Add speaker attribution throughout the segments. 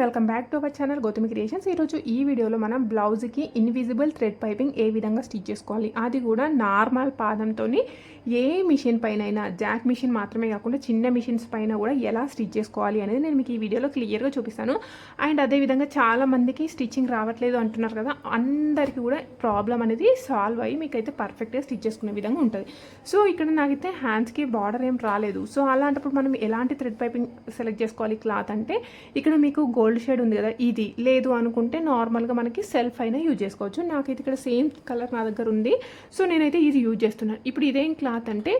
Speaker 1: Welcome back to our channel Gautami creations. ఈరోజు ఈ వీడియోలో మనం బ్లౌజ్కి ఇన్విజిబుల్ థ్రెడ్ పైపింగ్ ఏ విధంగా స్టిచ్ చేసుకోవాలి? అది కూడా నార్మల్ పాదంతో ఏ మిషన్ పైన జాక్ మిషన్ మాత్రమే కాకుండా చిన్న మిషన్స్ పైన కూడా ఎలా స్టిచ్ చేసుకోవాలి అనేది నేను మీకు ఈ వీడియోలో క్లియర్గా చూపిస్తాను. అండ్ అదేవిధంగా చాలా మందికి స్టిచ్చింగ్ రావట్లేదు అంటున్నారు కదా అందరికీ కూడా ప్రాబ్లం అనేది సాల్వ్ అయ్యి మీకైతే పర్ఫెక్ట్గా స్టిచ్ చేసుకునే విధంగా ఉంటుంది. సో ఇక్కడ నాకైతే హ్యాండ్స్కి బార్డర్ ఏం రాలేదు. సో అలాంటప్పుడు మనం ఎలాంటి థ్రెడ్ పైపింగ్ సెలెక్ట్ చేసుకోవాలి? క్లాత్ అంటే ఇక్కడ మీకు గోల్డ్ గోల్డ్ షేడ్ ఉంది కదా ఇది లేదు అనుకుంటే నార్మల్గా మనకి సెల్ఫ్ అయినా యూజ్ చేసుకోవచ్చు. నాకైతే ఇక్కడ సేమ్ కలర్ నా దగ్గర ఉంది. సో నేనైతే ఇది యూజ్ చేస్తున్నాను ఇప్పుడు ఇదేం క్లాత్ అంటే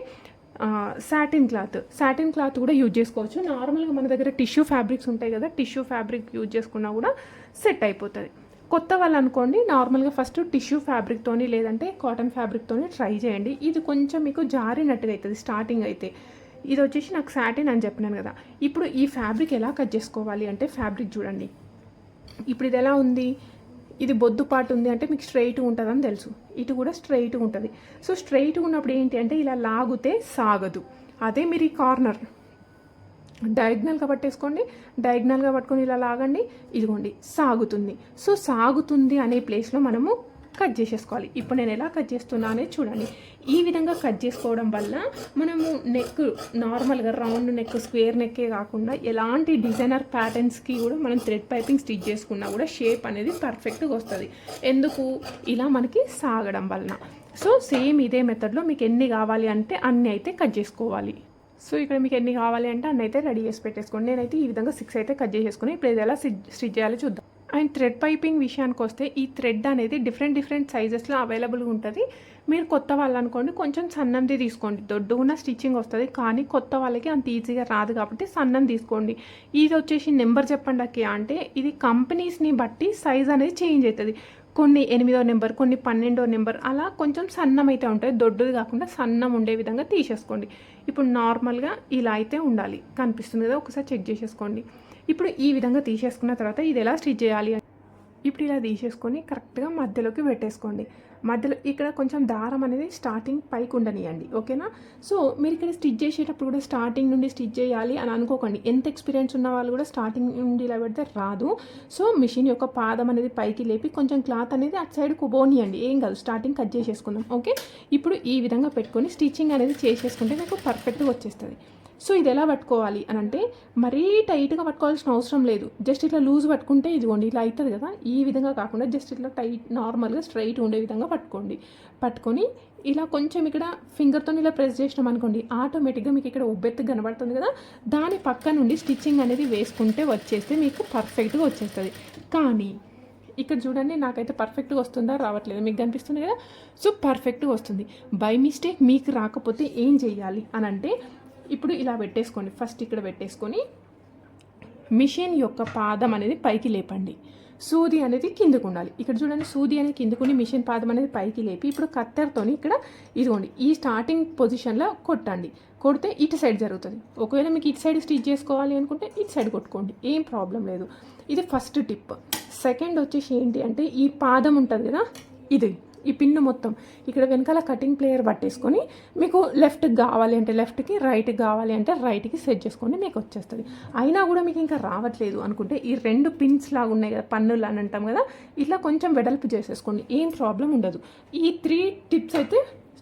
Speaker 1: సాటిన్ క్లాత్. సాటిన్ క్లాత్ కూడా యూజ్ చేసుకోవచ్చు. నార్మల్గా మన దగ్గర టిష్యూ ఫ్యాబ్రిక్స్ ఉంటాయి కదా టిష్యూ ఫ్యాబ్రిక్ యూజ్ చేసుకున్నా కూడా సెట్ అయిపోతుంది. కొత్త వాళ్ళు అనుకోండి నార్మల్గా ఫస్ట్ టిష్యూ ఫ్యాబ్రిక్తోని లేదంటే కాటన్ ఫ్యాబ్రిక్తోని ట్రై చేయండి. ఇది కొంచెం మీకు జారినట్టుగా అవుతుంది స్టార్టింగ్ అయితే. ఇది వచ్చేసి నాకు సాటిన్ అని చెప్పినాను కదా. ఇప్పుడు ఈ ఫ్యాబ్రిక్ ఎలా కట్ చేసుకోవాలి అంటే ఫ్యాబ్రిక్ చూడండి. ఇప్పుడు ఇది ఎలా ఉంది? ఇది బొద్దు పాటు ఉంది అంటే మీకు స్ట్రైట్ ఉంటుందని తెలుసు. ఇటు కూడా స్ట్రైట్ ఉంటుంది. సో స్ట్రైట్ ఉన్నప్పుడు ఏంటి అంటే ఇలా లాగితే సాగదు. అదే మీరు ఈ కార్నర్ డయాగ్నల్గా పట్టేసుకోండి. డయాగ్నల్గా పట్టుకొని ఇలా లాగండి. ఇదిగోండి సాగుతుంది. సో సాగుతుంది అనే ప్లేస్లో మనము కట్ చేసేసుకోవాలి. ఇప్పుడు నేను ఎలా కట్ చేస్తున్నానే చూడండి. ఈ విధంగా కట్ చేసుకోవడం వల్ల మనము నెక్ నార్మల్గా రౌండ్ నెక్ స్క్వేర్ నెక్కే కాకుండా ఎలాంటి డిజైనర్ ప్యాటర్న్స్కి కూడా మనం థ్రెడ్ పైపింగ్ స్టిచ్ చేసుకున్నా కూడా షేప్ అనేది పర్ఫెక్ట్గా వస్తుంది. ఎందుకు? ఇలా మనకి సాగడం వలన. సో సేమ్ ఇదే మెథడ్లో మీకు ఎన్ని కావాలి అంటే అన్నీ అయితే కట్ చేసుకోవాలి. సో ఇక్కడ మీకు ఎన్ని కావాలి అంటే అన్నీ అయితే రెడీ చేసి పెట్టేసుకోండి. నేనైతే ఈ విధంగా సిక్స్ అయితే కట్ చేసేసుకుని ఇప్పుడు ఇది ఎలా స్టిచ్ చేయాలో చూద్దాం. అండ్ థ్రెడ్ పైపింగ్ విషయానికి వస్తే ఈ థ్రెడ్ అనేది డిఫరెంట్ డిఫరెంట్ సైజెస్లో అవైలబుల్గా ఉంటుంది. మీరు కొత్త వాళ్ళు అనుకోండి కొంచెం సన్నంది తీసుకోండి. దొడ్డుగున్న స్టిచ్చింగ్ వస్తుంది కానీ కొత్త వాళ్ళకి అంత ఈజీగా రాదు కాబట్టి సన్నం తీసుకోండి. ఇది వచ్చేసి నెంబర్ చెప్పండి అక్క. అంటే ఇది కంపెనీస్ని బట్టి సైజ్ అనేది చేంజ్ అవుతుంది కొన్ని ఎనిమిదో నెంబర్ కొన్ని పన్నెండో నెంబర్ అలా కొంచెం సన్నం అయితే ఉంటాయి. దొడ్డుది కాకుండా సన్నం ఉండే విధంగా తీసేసుకోండి. ఇప్పుడు నార్మల్గా ఇలా అయితే ఉండాలి. కనిపిస్తుంది కదా ఒకసారి చెక్ చేసేసుకోండి. ఇప్పుడు ఈ విధంగా తీసేసుకున్న తర్వాత ఇది ఎలా స్టిచ్ చేయాలి ఇప్పుడు ఇలా తీసేసుకొని కరెక్ట్గా మధ్యలోకి పెట్టేసుకోండి. మధ్యలో ఇక్కడ కొంచెం దారం అనేది స్టార్టింగ్ పైకి ఉండనియండి ఓకేనా? సో మీరు ఇక్కడ స్టిచ్ చేసేటప్పుడు కూడా స్టార్టింగ్ నుండి స్టిచ్ చేయాలి అని అనుకోకండి. ఎంత ఎక్స్పీరియన్స్ ఉన్న వాళ్ళు కూడా స్టార్టింగ్ నుండి ఇలా పెడితే రాదు. సో మిషన్ యొక్క పాదం అనేది పైకి లేపి కొంచెం క్లాత్ అనేది అటు సైడ్ కుబోనియండి. ఏం కాదు స్టార్టింగ్ కట్ చేసేసుకుందాం ఓకే? ఇప్పుడు ఈ విధంగా పెట్టుకొని స్టిచ్చింగ్ అనేది చేసేసుకుంటే మీకు పర్ఫెక్ట్గా వచ్చేస్తుంది. సో ఇది ఎలా పట్టుకోవాలి అని అంటే మరీ టైట్గా పట్టుకోవాల్సిన అవసరం లేదు. జస్ట్ ఇట్లా లూజ్ పట్టుకుంటే ఇదిగోండి ఇలా అవుతుంది కదా. ఈ విధంగా కాకుండా జస్ట్ ఇట్లా టైట్ నార్మల్గా స్ట్రైట్ ఉండే విధంగా పట్టుకోండి. పట్టుకొని ఇలా కొంచెం ఇక్కడ ఫింగర్తో ఇలా ప్రెస్ చేసినాం అనుకోండి ఆటోమేటిక్గా మీకు ఇక్కడ ఉబ్బెత్తు కనబడుతుంది కదా. దాని పక్క నుండి స్టిచ్చింగ్ అనేది వేసుకుంటే వచ్చేస్తే మీకు పర్ఫెక్ట్గా వచ్చేస్తుంది. కానీ ఇక్కడ చూడండి నాకైతే పర్ఫెక్ట్గా వస్తుందా రావట్లేదు. మీకు కనిపిస్తుంది కదా? సో పర్ఫెక్ట్గా వస్తుంది. బై మిస్టేక్ మీకు రాకపోతే ఏం చేయాలి అని అంటే ఇప్పుడు ఇలా పెట్టేసుకోండి. ఫస్ట్ ఇక్కడ పెట్టేసుకొని మిషన్ యొక్క పాదం అనేది పైకి లేపండి. సూది అనేది కిందకు ఉండాలి. ఇక్కడ చూడండి సూది అనేది కిందకుని మిషన్ పాదం అనేది పైకి లేపి ఇప్పుడు కత్తెరతోని ఇక్కడ ఇదిగోండి ఈ స్టార్టింగ్ పొజిషన్లో కొట్టండి. కొడితే ఇటు సైడ్ జరుగుతుంది. ఒకవేళ మీకు ఇటు సైడ్ స్టిచ్ చేసుకోవాలి అనుకుంటే ఇటు సైడ్ కొట్టుకోండి. ఏం ప్రాబ్లం లేదు. ఇది ఫస్ట్ టిప్ సెకండ్ వచ్చేసి ఏంటి అంటే ఈ పాదం ఉంటుంది కదా ఇది. ఈ పిన్ను మొత్తం ఇక్కడ వెనకాల కటింగ్ ప్లేయర్ పట్టేసుకొని మీకు లెఫ్ట్కి కావాలి అంటే లెఫ్ట్కి రైట్కి కావాలి అంటే రైట్కి సెట్ చేసుకోండి మీకు వచ్చేస్తుంది. అయినా కూడా మీకు ఇంకా రావట్లేదు అనుకుంటే ఈ రెండు పిన్స్ లాగా ఉన్నాయి కదా పన్నులు అని అంటాం కదా ఇట్లా కొంచెం వెడల్పు చేసేసుకోండి. ఏం ప్రాబ్లం ఉండదు. ఈ త్రీ టిప్స్ అయితే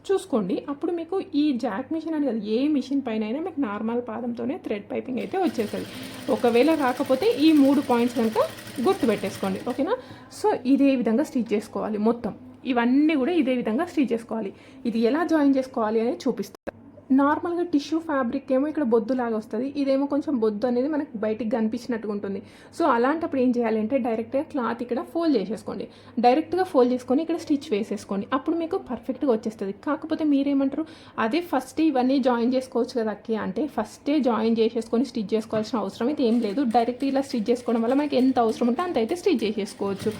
Speaker 1: చూసుకోండి. అప్పుడు మీకు ఈ జాక్ మిషన్ అని కదా ఏ మిషన్ పైన అయినా మీకు నార్మల్ పాదంతోనే థ్రెడ్ పైపింగ్ అయితే వచ్చేస్తుంది. ఒకవేళ రాకపోతే ఈ మూడు పాయింట్స్ కనుక గుర్తు పెట్టేసుకోండి ఓకేనా సో ఇదే విధంగా స్టిచ్ చేసుకోవాలి మొత్తం. ఇవన్నీ కూడా ఇదే విధంగా స్టిచ్ చేసుకోవాలి. ఇది ఎలా జాయిన్ చేసుకోవాలి అనేది చూపిస్తాను నార్మల్గా టిష్యూ ఫ్యాబ్రిక్ ఏమో ఇక్కడ బొద్దులాగా వస్తుంది. ఇదేమో కొంచెం బొద్దు అనేది మనకు బయటికి కనిపించినట్టుగా ఉంటుంది. సో అలాంటప్పుడు ఏం చేయాలంటే డైరెక్ట్గా క్లాత్ ఇక్కడ ఫోల్డ్ చేసేసుకోండి. డైరెక్ట్గా ఫోల్డ్ చేసుకొని ఇక్కడ స్టిచ్ వేసేసుకోండి. అప్పుడు మీకు పర్ఫెక్ట్గా వచ్చేస్తుంది. కాకపోతే మీరేమంటారు? అదే ఫస్ట్ ఇవన్నీ జాయిన్ చేసుకోవచ్చు కదా అక్కి అంటే ఫస్టే జాయిన్ చేసేసుకొని స్టిచ్ చేసుకోవాల్సిన అవసరం అయితే ఏం లేదు. డైరెక్ట్ ఇలా స్టిచ్ చేసుకోవడం వల్ల మనకి ఎంత అవసరం ఉంటే అంత అయితే స్టిచ్ చేసేసుకోవచ్చు.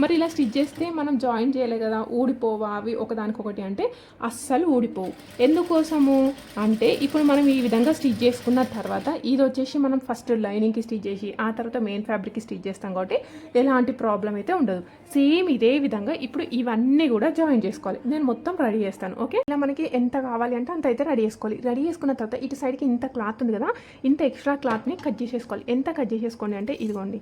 Speaker 1: మరి ఇలా స్టిచ్ చేస్తే మనం జాయిన్ చేయలే కదా ఊడిపోవా? అవి ఒకదానికొకటి అంటే అస్సలు ఊడిపోవు. ఎందుకోసము? అంటే ఇప్పుడు మనం ఈ విధంగా స్టిచ్ చేసుకున్న తర్వాత ఇది వచ్చేసి మనం ఫస్ట్ లైనింగ్కి స్టిచ్ చేసి ఆ తర్వాత మెయిన్ ఫ్యాబ్రిక్కి స్టిచ్ చేస్తాం కాబట్టి ఎలాంటి ప్రాబ్లం అయితే ఉండదు. సేమ్ ఇదే విధంగా ఇప్పుడు ఇవన్నీ కూడా జాయిన్ చేసుకోవాలి. నేను మొత్తం రెడీ చేస్తాను ఓకే ఇలా మనకి ఎంత కావాలి అంటే అంత అయితే రెడీ చేసుకోవాలి. రెడీ చేసుకున్న తర్వాత ఇటు సైడ్కి ఇంత క్లాత్ ఉంది కదా ఇంత ఎక్స్ట్రా క్లాత్ని కట్ చేసేసుకోవాలి. ఎంత కట్ చేసేసుకోండి అంటే ఇదిగోండి.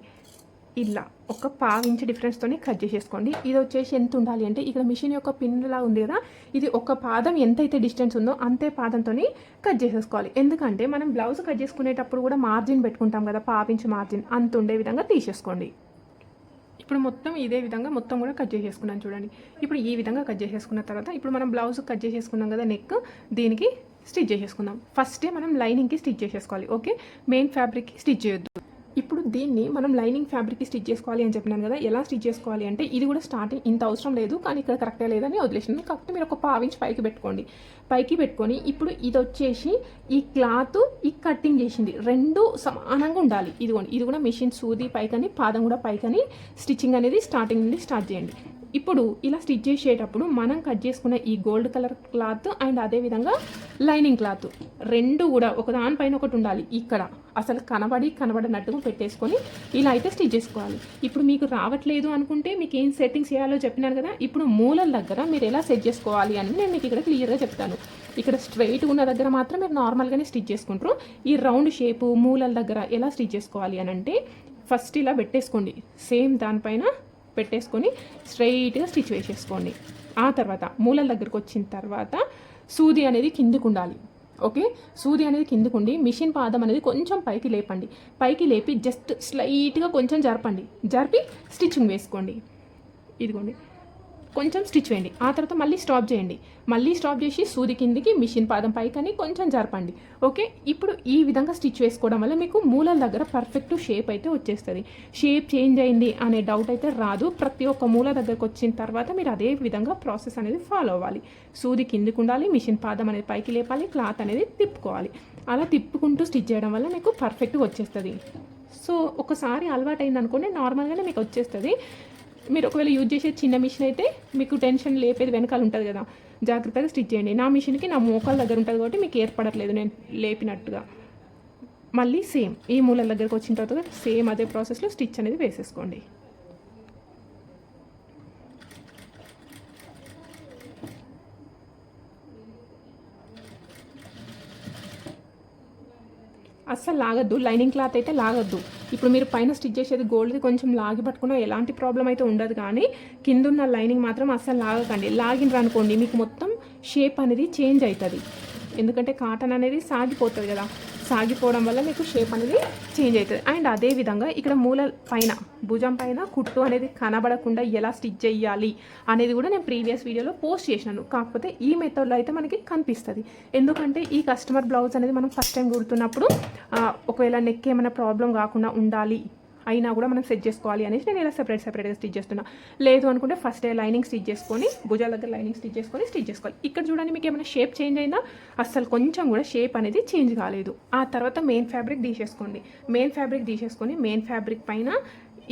Speaker 1: ఇలా ఒక పావు ఇంచ్ డిఫరెన్స్తోనే కట్ చేసేసుకోండి. ఇది వచ్చేసి ఎంత ఉండాలి అంటే ఇక్కడ మిషన్ యొక్క పిన్లా ఉంది కదా ఇది ఒక పాదం ఎంతైతే డిస్టెన్స్ ఉందో అంతే పాదంతో కట్ చేసేసుకోవాలి. ఎందుకంటే మనం బ్లౌజ్ కట్ చేసుకునేటప్పుడు కూడా మార్జిన్ పెట్టుకుంటాం కదా పావించి మార్జిన్ అంత ఉండే విధంగా తీసేసుకోండి. ఇప్పుడు మొత్తం ఇదే విధంగా మొత్తం కూడా కట్ చేసేసుకున్నాను చూడండి. ఇప్పుడు ఈ విధంగా కట్ చేసేసుకున్న తర్వాత ఇప్పుడు మనం బ్లౌజ్ కట్ చేసేసుకున్నాం కదా నెక్ దీనికి స్టిచ్ చేసేసుకుందాం. ఫస్టే మనం లైనింగ్కి స్టిచ్ చేసేసుకోవాలి ఓకే మెయిన్ ఫ్యాబ్రిక్కి స్టిచ్ చేయొద్దు. ఇప్పుడు దీన్ని మనం లైనింగ్ ఫ్యాబ్రిక్కి స్టిచ్ చేసుకోవాలి అని చెప్పినాను కదా ఎలా స్టిచ్ చేసుకోవాలి అంటే ఇది కూడా స్టార్టింగ్ ఇంత అవసరం లేదు కానీ ఇక్కడ కరెక్ట్గా లేదని వదిలేసింది. కాకపోతే మీరు ఒక పావించి పైకి పెట్టుకోండి. పైకి పెట్టుకొని ఇప్పుడు ఇది వచ్చేసి ఈ క్లాత్ ఈ కట్టింగ్ చేసింది. రెండు సమానంగా ఉండాలి. ఇదిగోండి ఇది కూడా మిషన్ సూది పైకని పాదం కూడా పైకని స్టిచ్చింగ్ అనేది స్టార్టింగ్ నుండి స్టార్ట్ చేయండి. ఇప్పుడు ఇలా స్టిచ్ చేసేటప్పుడు మనం కట్ చేసుకున్న ఈ గోల్డ్ కలర్ క్లాత్ అండ్ అదేవిధంగా లైనింగ్ క్లాత్ రెండు కూడా ఒక దానిపైన ఒకటి ఉండాలి ఇక్కడ. అసలు కనబడి కనబడినట్టుగా పెట్టేసుకొని ఇలా అయితే స్టిచ్ చేసుకోవాలి. ఇప్పుడు మీకు రావట్లేదు అనుకుంటే మీకు ఏం సెట్టింగ్స్ చేయాలో చెప్పినాను కదా ఇప్పుడు మూలల దగ్గర మీరు ఎలా సెట్ చేసుకోవాలి అని నేను మీకు ఇక్కడ క్లియర్గా చెప్తాను. ఇక్కడ స్ట్రైట్ ఉన్న దగ్గర మాత్రం మీరు నార్మల్గానే స్టిచ్ చేసుకుంటారు. ఈ రౌండ్ షేపు మూలల దగ్గర ఎలా స్టిచ్ చేసుకోవాలి అని అంటే ఫస్ట్ ఇలా పెట్టేసుకోండి. సేమ్ దానిపైన పెట్టేసుకొని స్ట్రైట్గా స్టిచ్ వేసేసుకోండి. ఆ తర్వాత మూలల దగ్గరకు వచ్చిన తర్వాత సూది అనేది కిందికి ఉండాలి ఓకే? సూది అనేది కిందకుండి ఉండి మిషన్ పాదం అనేది కొంచెం పైకి లేపండి. పైకి లేపి జస్ట్ స్లైట్గా కొంచెం జరపండి. జరిపి స్టిచ్చింగ్ వేసుకోండి. ఇదిగోండి. కొంచెం స్టిచ్ వేయండి. ఆ తర్వాత మళ్ళీ స్టాప్ చేయండి. మళ్ళీ స్టాప్ చేసి సూది కిందికి మిషన్ పాదం పైకని కొంచెం జరపండి. ఓకే ఇప్పుడు ఈ విధంగా స్టిచ్ వేసుకోవడం వల్ల మీకు మూలల దగ్గర పర్ఫెక్ట్ షేప్ అయితే వచ్చేస్తుంది. షేప్ చేంజ్ అయింది అనే డౌట్ అయితే రాదు. ప్రతి ఒక్క మూల దగ్గరకు వచ్చిన తర్వాత మీరు అదే విధంగా ప్రాసెస్ అనేది ఫాలో అవ్వాలి. సూది కిందికి ఉండాలి మిషన్ పాదం అనేది పైకి లేపాలి క్లాత్ అనేది తిప్పుకోవాలి. అలా తిప్పుకుంటూ స్టిచ్ చేయడం వల్ల మీకు పర్ఫెక్ట్గా వచ్చేస్తుంది. సో ఒకసారి అలవాటు అయింది అనుకోండి నార్మల్గానే మీకు వచ్చేస్తుంది. మీరు ఒకవేళ యూజ్ చేసే చిన్న మిషన్ అయితే మీకు టెన్షన్ లేపేది వెనకాల ఉంటుంది కదా. జాగ్రత్తగా స్టిచ్ చేయండి. నా మిషన్కి నా మోకాల దగ్గర ఉంటుంది కాబట్టి మీకు ఏర్పడట్లేదు నేను లేపినట్టుగా. మళ్ళీ సేమ్ ఈ మూలల దగ్గరకు వచ్చిన తర్వాత సేమ్ అదే ప్రాసెస్లో స్టిచ్ అనేది వేసేసుకోండి. అస్సలు లాగద్దు. లైనింగ్ క్లాత్ అయితే లాగద్దు. ఇప్పుడు మీరు పైన స్టిచ్ చేసేది గోల్డ్ది కొంచెం లాగి పట్టుకున్నా ఎలాంటి ప్రాబ్లం అయితే ఉండదు కానీ కింద ఉన్న లైనింగ్ మాత్రం అస్సలు లాగకండి. లాగినరు అనుకోండి మీకు మొత్తం షేప్ అనేది చేంజ్ అవుతుంది ఎందుకంటే కాటన్ అనేది సాగిపోతుంది కదా. సాగిపోవడం వల్ల మీకు షేప్ అనేది చేంజ్ అవుతుంది. అండ్ అదే విధంగా ఇక్కడ మూల పైన భుజం పైన కుట్టు అనేది కనబడకుండా ఎలా స్టిచ్ చేయాలి అనేది కూడా నేను ప్రీవియస్ వీడియోలో పోస్ట్ చేసినాను కాకపోతే ఈ మెథడ్లో అయితే మనకి కనిపిస్తుంది. ఎందుకంటే ఈ కస్టమర్ బ్లౌజ్ అనేది మనం ఫస్ట్ టైం కుడుతున్నప్పుడు ఒకవేళ నెక్ ఏమైనా ప్రాబ్లం కాకుండా ఉండాలి అయినా కూడా మనం సెట్ చేసుకోవాలి అనేసి నేను ఇలా సెపరేట్ సెపరేట్గా స్టిచ్ చేస్తున్నా. లేదు అనుకుంటే ఫస్ట్ లైనింగ్ స్టిచ్ చేసుకొని భుజాల దగ్గర లైనింగ్ స్టిచ్ చేసుకొని స్టిచ్ చేసుకోవాలి. ఇక్కడ చూడండి మీకు ఏమైనా షేప్ చేంజ్ అయిందా? అస్సలు కొంచెం కూడా షేప్ అనేది చేంజ్ కాలేదు. ఆ తర్వాత మెయిన్ ఫ్యాబ్రిక్ తీసేసుకోండి. మెయిన్ ఫ్యాబ్రిక్ తీసేసుకొని మెయిన్ ఫ్యాబ్రిక్ పైన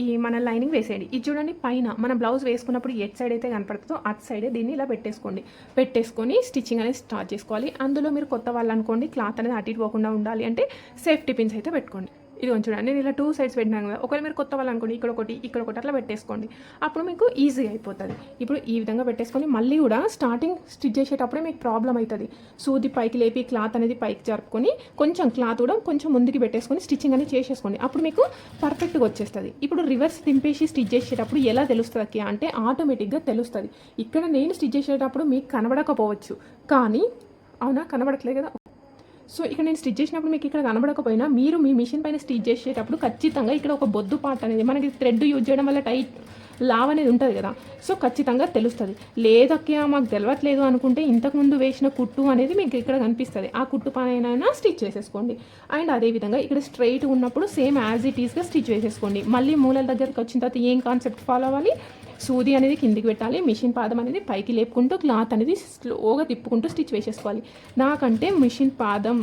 Speaker 1: ఈ మన లైనింగ్ వేసేయండి. ఇది చూడండి పైన మన బ్లౌజ్ వేసుకున్నప్పుడు ఎట్ సైడ్ అయితే కనపడుతుందో అట్ సైడే దీన్ని ఇలా పెట్టేసుకోండి. పెట్టేసుకొని స్టిచ్చింగ్ అనేది స్టార్ట్ చేసుకోవాలి. అందులో మీరు కొత్త వాళ్ళు అనుకోండి క్లాత్ అనేది అటు ఇటు పోకుండా ఉండాలి అంటే సేఫ్టీ పిన్స్ అయితే పెట్టుకోండి. ఇది చూడండి నేను ఇలా టూ సైడ్స్ పెట్టినాను కదా ఒకవేళ మీరు కొత్త వాళ్ళు అనుకోండి ఇక్కడ ఒకటి ఇక్కడ ఒకటి అట్లా పెట్టేసుకోండి. అప్పుడు మీకు ఈజీ అయిపోతుంది. ఇప్పుడు ఈ విధంగా పెట్టేసుకొని మళ్ళీ కూడా స్టార్టింగ్ స్టిచ్ చేసేటప్పుడే మీకు ప్రాబ్లం అవుతుంది సూది పైకి లేపి క్లాత్ అనేది పైకి జరుపుకొని కొంచెం క్లాత్ కూడా కొంచెం ముందుకి పెట్టేసుకొని స్టిచ్చింగ్ అనేది చేసేసుకోండి. అప్పుడు మీకు పర్ఫెక్ట్గా వచ్చేస్తుంది. ఇప్పుడు రివర్స్ తింపేసి స్టిచ్ చేసేటప్పుడు ఎలా తెలుస్తుంది అంటే ఆటోమేటిక్గా తెలుస్తుంది. ఇక్కడ నేను స్టిచ్ చేసేటప్పుడు మీకు కనబడకపోవచ్చు. కానీ అవునా? కనబడట్లేదు కదా? సో ఇక్కడ నేను స్టిచ్ చేసినప్పుడు మీకు ఇక్కడ కనబడకపోయినా మీరు మీ మిషన్ పైన స్టిచ్ చేసేటప్పుడు ఖచ్చితంగా ఇక్కడ ఒక బొద్దు పార్ట్ అనేది మనకి థ్రెడ్ యూజ్ చేయడం వల్ల టైట్ లావ్ అనేది ఉంటుంది కదా. సో ఖచ్చితంగా తెలుస్తుంది. లేదక్కే మాకు తెలవట్లేదు అనుకుంటే ఇంతకుముందు వేసిన కుట్టు అనేది మీకు ఇక్కడ కనిపిస్తుంది. ఆ కుట్టు పైన స్టిచ్ చేసేసుకోండి. అండ్ అదేవిధంగా ఇక్కడ స్ట్రైట్ ఉన్నప్పుడు సేమ్ యాజ్ ఇట్ ఈస్గా స్టిచ్ వేసేసుకోండి మళ్ళీ మూలల దగ్గరికి వచ్చిన తర్వాత ఏం కాన్సెప్ట్ ఫాలో అవ్వాలి? సూది అనేది కిందికి పెట్టాలి. మిషన్ పాదం అనేది పైకి లేపుకుంటూ క్లాత్ అనేది స్లోగా తిప్పుకుంటూ స్టిచ్ వేసేసుకోవాలి. నాకంటే మిషన్ పాదం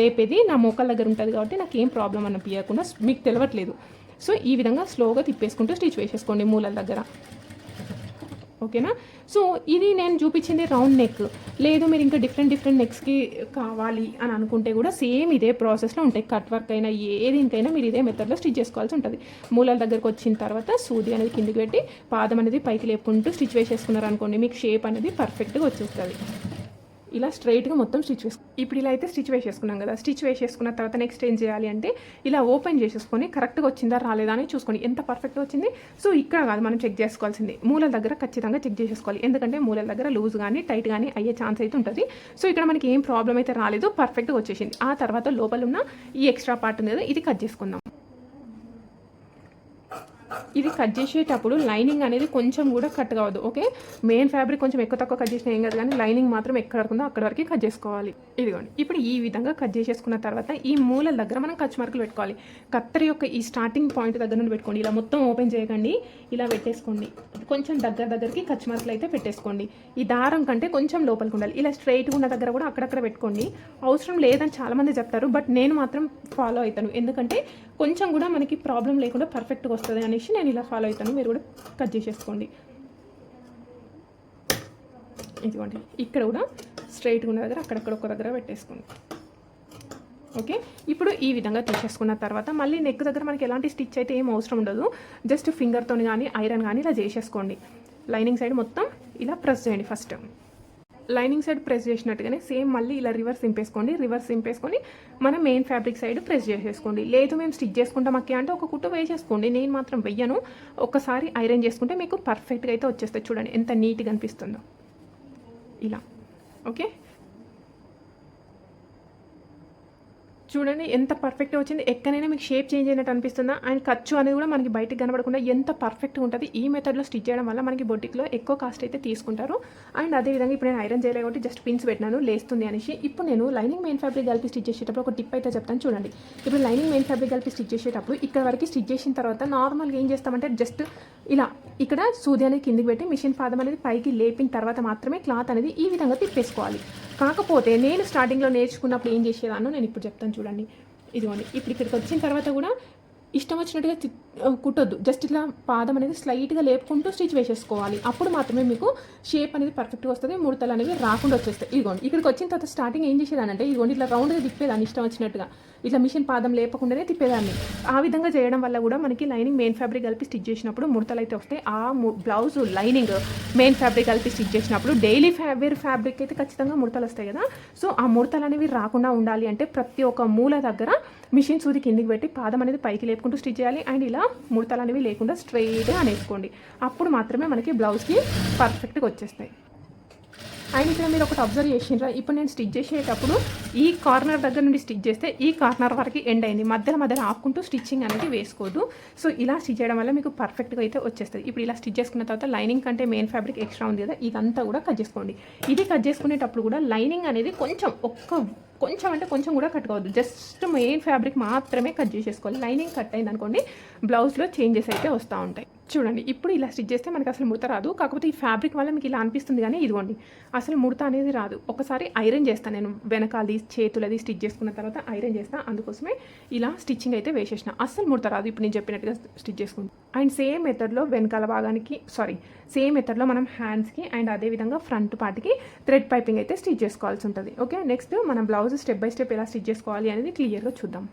Speaker 1: లేపేది నా మోకాల దగ్గర ఉంటుంది కాబట్టి నాకు ఏం ప్రాబ్లం అనిపించకుండా మీకు తెలవట్లేదు. సో ఈ విధంగా స్లోగా తిప్పేసుకుంటూ స్టిచ్ వేసేసుకోండి మూలల దగ్గర. ఓకేనా? సో ఇది నేను చూపించింది రౌండ్ నెక్. లేదు మీరు ఇంకా డిఫరెంట్ డిఫరెంట్ నెక్స్కి కావాలి అని అనుకుంటే కూడా సేమ్ ఇదే ప్రాసెస్లో ఉంటాయి. కట్ వర్క్ అయినా ఏ దీనికైనా మీరు ఇదే మెథడ్లో స్టిచ్ చేసుకోవాల్సి ఉంటుంది. మూలల దగ్గరకు వచ్చిన తర్వాత సూది అనేది కిందికి పెట్టి పాదం అనేది పైకి లేపుకుంటూ స్టిచ్ వేసేసుకున్నారు అనుకోండి మీకు షేప్ అనేది పర్ఫెక్ట్గా వచ్చేస్తుంది. ఇలా స్ట్రైట్గా మొత్తం స్టిచ్ వేసుకో ఇప్పుడు ఇలా అయితే స్టిచ్ వేసేసుకున్నాం కదా స్టిచ్ వేసేసుకున్న తర్వాత నెక్స్ట్ ఏం చేయాలి అంటే ఇలా ఓపెన్ చేసేసుకొని కరెక్ట్గా వచ్చిందా రాలేదా అని చూసుకోండి. ఎంత పర్ఫెక్ట్గా వచ్చింది? సో ఇక్కడ కాదు మనం చెక్ చేసుకోవాల్సింది. మూలల దగ్గర ఖచ్చితంగా చెక్ చేసేసుకోవాలి. ఎందుకంటే మూలల దగ్గర లూజ్ కానీ టైట్ కానీ అయ్యే ఛాన్స్ అయితే ఉంటుంది. సో ఇక్కడ మనకి ఏం ప్రాబ్లం అయితే రాలేదు. పర్ఫెక్ట్గా వచ్చేసింది. ఆ తర్వాత లోపల ఉన్న ఈ ఎక్స్ట్రా పార్ట్ ఉంది కదా ఇది కట్ చేసుకుందాం. ఇది కట్ చేసేటప్పుడు లైనింగ్ అనేది కొంచెం కూడా కట్ కావద్దు ఓకే మెయిన్ ఫ్యాబ్రిక్ కొంచెం ఎక్కువ తక్కువ కట్ చేసినా ఏం కాదు కానీ లైనింగ్ మాత్రం ఎక్కడ వరకు ఉందో అక్కడ వరకు కట్ చేసుకోవాలి. ఇదిగోండి ఇప్పుడు ఈ విధంగా కట్ చేసేసుకున్న తర్వాత ఈ మూలల దగ్గర మనం కచ్ మార్కులు పెట్టుకోవాలి. కత్తెర యొక్క ఈ స్టార్టింగ్ పాయింట్ దగ్గర నుండి పెట్టుకోండి ఇలా మొత్తం ఓపెన్ చేయకండి ఇలా పెట్టేసుకోండి. కొంచెం దగ్గర దగ్గరికి కచ్ మార్కులు అయితే పెట్టేసుకోండి. ఈ దారం కంటే కొంచెం లోపలికి ఉండాలి ఇలా స్ట్రైట్గా ఉన్న దగ్గర కూడా అక్కడక్కడ పెట్టుకోండి. అవసరం లేదని చాలామంది చెప్తారు బట్ నేను మాత్రం ఫాలో అవుతాను. ఎందుకంటే కొంచెం కూడా మనకి ప్రాబ్లం లేకుండా పర్ఫెక్ట్గా వస్తుంది అనేసి నేను ఇలా ఫాలో అవుతాను. మీరు కూడా కట్ చేసేసుకోండి. ఇదిగోండి. ఇక్కడ కూడా స్ట్రైట్గా ఉన్న దగ్గర అక్కడక్కడ ఒక దగ్గర పెట్టేసుకోండి. ఓకే ఇప్పుడు ఈ విధంగా తీసేసుకున్న తర్వాత మళ్ళీ నెక్ దగ్గర మనకి ఎలాంటి స్టిచ్ అయితే ఏం అవసరం ఉండదు. జస్ట్ ఫింగర్తో కానీ ఐరన్ కానీ ఇలా చేసేసుకోండి. లైనింగ్ సైడ్ మొత్తం ఇలా ప్రెస్ చేయండి ఫస్ట్ లైనింగ్ సైడ్ ప్రెస్ చేసినట్టుగానే సేమ్ మళ్ళీ ఇలా రివర్స్ సింపేసుకోండి రివర్స్ సింపేసుకొని మనం మెయిన్ ఫ్యాబ్రిక్ సైడ్ ప్రెస్ చేసేసుకోండి. లేదు మేము స్టిచ్ చేసుకుంటాం అక్క అంటే ఒక కుట్టు వేసేసుకోండి. నేను మాత్రం వెయ్యను. ఒకసారి ఐరన్ చేసుకుంటే మీకు పర్ఫెక్ట్గా అయితే వచ్చేస్తుంది చూడండి ఎంత నీట్గా అనిపిస్తుందో. ఇలా. ఓకే? చూడండి ఎంత పర్ఫెక్ట్గా వచ్చింది. ఎక్కడైనా మీకు షేప్ చేంజ్ అయినట్టు అనిపిస్తుందా? అండ్ ఖర్చు అనేది కూడా మనకి బయటకు కనబడకుండా ఎంత పర్ఫెక్ట్గా ఉంటుంది. ఈ మెథడ్లో స్టిచ్ చేయడం వల్ల మనకి బొటిక్లో ఎక్కువ కాస్ట్ అయితే తీసుకుంటారు. అండ్ అదేవిధంగా ఇప్పుడు నేను ఐరన్ చేయలేదు కాబట్టి జస్ట్ పిన్స్ పెట్టినాను లేస్తుంది అనేసి. ఇప్పుడు నేను లైనింగ్ మెయిన్ ఫ్యాబ్రిక్ కలిపి స్టిచ్ చేసేటప్పుడు ఒక టిప్ అయితే చెప్తాను చూడండి. ఇప్పుడు లైనింగ్ మెయిన్ ఫ్యాబ్రిక్ కలిపి స్టిచ్ చేసేటప్పుడు ఇక్కడ వరకు స్టిచ్ చేసిన తర్వాత నార్మల్గా ఏం చేస్తామంటే జస్ట్ ఇలా ఇక్కడ సూది అనేది కిందికి పెట్టి మిషన్ పాదం అనేది పైకి లేపిన తర్వాత మాత్రమే క్లాత్ అనేది ఈ విధంగా తిప్పేసుకోవాలి. కాకపోతే నేను స్టార్టింగ్లో నేర్చుకున్నప్పుడు ఏం చేసేదాన్నో నేను ఇప్పుడు చెప్తాను చూడండి. ఇదిగోండి ఇప్పుడు ఇక్కడికి వచ్చిన తర్వాత కూడా ఇష్టం వచ్చినట్టుగా తి- కుట్టొద్దు. జస్ట్ ఇట్లా పాదం అనేది స్లైట్గా లేపుకుంటూ స్టిచ్ వేసేసుకోవాలి. అప్పుడు మాత్రమే మీకు షేప్ అనేది పర్ఫెక్ట్గా వస్తుంది ముడతలు అనేవి రాకుండా వచ్చేస్తాయి. ఇదిగోండి ఇక్కడికి వచ్చిన తర్వాత స్టార్టింగ్ ఏం చేసేదానంటే ఇదిగోండి ఇట్లా రౌండ్గా తిప్పేదాన్ని ఇష్టం వచ్చినట్టుగా. ఇట్లా మిషన్ పాదం లేపకుండానే తిప్పేదాన్ని. ఆ విధంగా చేయడం వల్ల కూడా మనకి లైనింగ్ మెయిన్ ఫ్యాబ్రిక్ కలిపి స్టిచ్ చేసినప్పుడు ముడతలు అయితే వస్తాయి. ఆ బ్లౌజ్ లైనింగ్ మెయిన్ ఫ్యాబ్రిక్ కలిపి స్టిచ్ చేసినప్పుడు డైలీ వేర్ ఫ్యాబ్రిక్ అయితే ఖచ్చితంగా ముడతలు వస్తాయి కదా. సో ఆ ముడతలు అనేవి రాకుండా ఉండాలి అంటే ప్రతి ఒక్క మూల దగ్గర మిషన్ సూది కిందికి పెట్టి పాదం అనేది పైకి లేపుకుంటూ స్టిచ్ చేయాలి. అండ్ ఇలా ముడతలు అనేవి లేకుండా స్ట్రైట్గా అనేసుకోండి. అప్పుడు మాత్రమే మనకి బ్లౌజ్కి పర్ఫెక్ట్గా వచ్చేస్తాయి. అండ్ ఇక్కడ మీరు ఒకటి అబ్జర్వ్ చేసిండ్రా. ఇప్పుడు నేను స్టిచ్ చేసేటప్పుడు ఈ కార్నర్ దగ్గర నుండి స్టిచ్ చేస్తే ఈ కార్నర్ వరకు ఎండ్ అయింది. మధ్యలో మధ్యలో ఆపుకుంటూ స్టిచ్చింగ్ అనేది వేసుకోవద్దు సో ఇలా స్టిచ్ చేయడం వల్ల మీకు పర్ఫెక్ట్గా అయితే వచ్చేస్తుంది. ఇప్పుడు ఇలా స్టిచ్ చేసుకున్న తర్వాత లైనింగ్ కంటే మెయిన్ ఫ్యాబ్రిక్ ఎక్స్ట్రా ఉంది కదా ఇదంతా కూడా కట్ చేసుకోండి. ఇది కట్ చేసుకునేటప్పుడు కూడా లైనింగ్ అనేది కొంచెం ఒక్క కొంచెం అంటే కొంచెం కూడా కట్ కావద్దు. జస్ట్ మెయిన్ ఫ్యాబ్రిక్ మాత్రమే కట్ చేసేసుకోవాలి. లైనింగ్ కట్ అయింది అనుకోండి బ్లౌజ్లో చేంజెస్ అయితే వస్తూ ఉంటాయి. చూడండి ఇప్పుడు ఇలా స్టిచ్ చేస్తే మనకి అసలు ముడత రాదు. కాకపోతే ఈ ఫ్యాబ్రిక్ వల్ల మీకు ఇలా అనిపిస్తుంది కానీ ఇదిగోండి అసలు ముడత అనేది రాదు. ఒకసారి ఐరన్ చేస్తాను నేను వెనకాలది చేతులది స్టిచ్ చేసుకున్న తర్వాత ఐరన్ చేస్తాను అందుకోసమే ఇలా స్టిచ్చింగ్ అయితే వేసేసిన. అస్సలు ముడత రాదు ఇప్పుడు నేను చెప్పినట్టుగా స్టిచ్ చేసుకుంటాను అండ్ సేమ్ మెథడ్లో వెనకాల భాగానికి సారీ సేమ్ మెథడ్లో మనం హ్యాండ్స్కి అండ్ అదేవిధంగా ఫ్రంట్ పార్ట్కి థ్రెడ్ పైపింగ్ అయితే స్టిచ్ చేసుకోవాల్సి ఉంటుంది. ఓకే నెక్స్ట్ మనం బ్లౌజ్ స్టెప్ బై స్టెప్ ఎలా స్టిచ్ చేసుకోవాలి అనేది క్లియర్గా చూద్దాం.